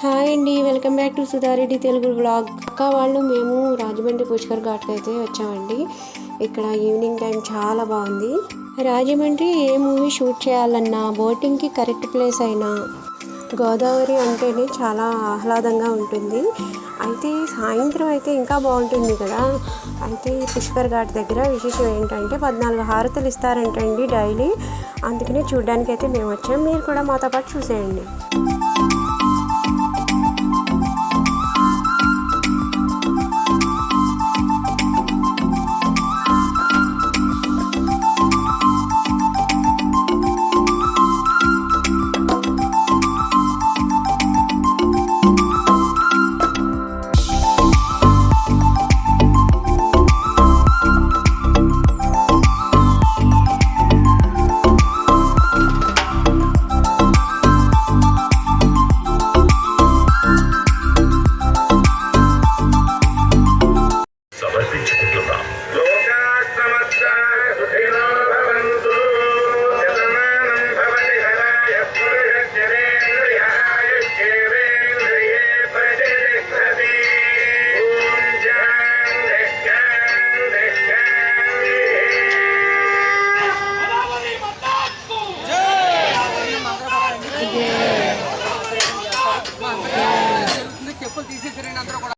Hi అండి welcome back to Sudha Reddy Telugu blog. అక్క వాళ్ళు మేము రాజమండ్రి పుష్కర్ ఘాట్కి అయితే వచ్చామండి. ఇక్కడ ఈవినింగ్ టైం చాలా బాగుంది. రాజమండ్రి ఏ మూవీ షూట్ చేయాలన్నా బోటింగ్కి కరెక్ట్ ప్లేస్ అయినా గోదావరి అంటేనే చాలా ఆహ్లాదంగా ఉంటుంది. అయితే సాయంత్రం అయితే ఇంకా బాగుంటుంది కదా. అయితే పుష్కర్ ఘాట్ దగ్గర విశేషం ఏంటంటే పద్నాలుగు హారతులు ఇస్తారంటండి డైలీ. అందుకనే చూడడానికి అయితే మేము వచ్చాం. మీరు కూడా మాతో పాటు చూసేయండి. చెప్పులు తీసేసారండి అందరూ కూడా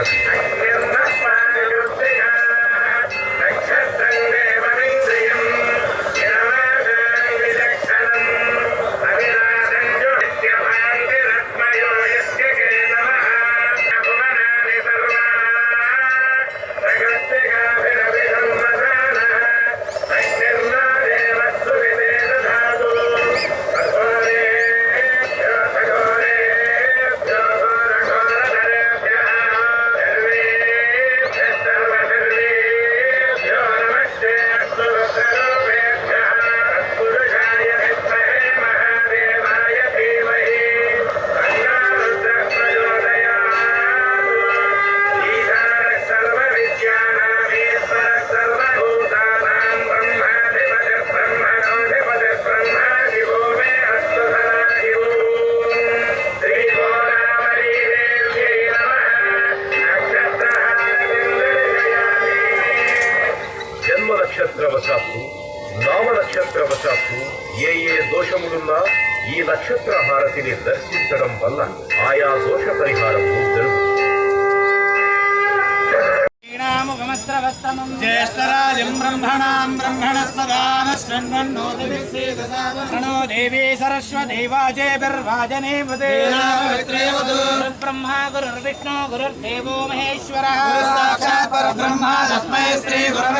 నక్షత్ర హారతి నామ నక్షత్రవశాత్తు ఏ ఏ దోషములున్నా ఈ నక్షత్ర హారతిని దర్శించడం వల్ల ఆయా దోష పరిహారము జరుగుతుంది. జ్యేష్ఠరాజం బ్రహ్మణాం బ్రహ్మణస్పదానశ్వన్నోతిభిస్సేదసాదనో దేవీ సరస్వతి వాజేభిర్వాజనేపదే బ్రహ్మా గురుర్విష్ణు గురుర్దేవో మహేశ్వరः. సాక్షాత్ పరబ్రహ్మ తస్మై శ్రీ గురవే ఓం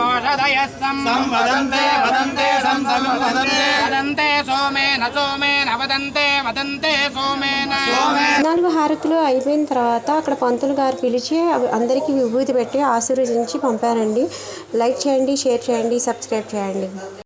మోషదయ సంవదంతే వదంతే సంసం వదంతే. వదంతే సోమేన సోమేన వదంతే వదంతే సోమేన. నాలుగు హారతులు అయిపోయిన తర్వాత అక్కడ పంతులు గారు పిలిచి అవి అందరికీ విభూతి పెట్టి ఆశీర్వదించి పంపారండి. లైక్ చేయండి షేర్ చేయండి సబ్స్క్రైబ్ చేయండి.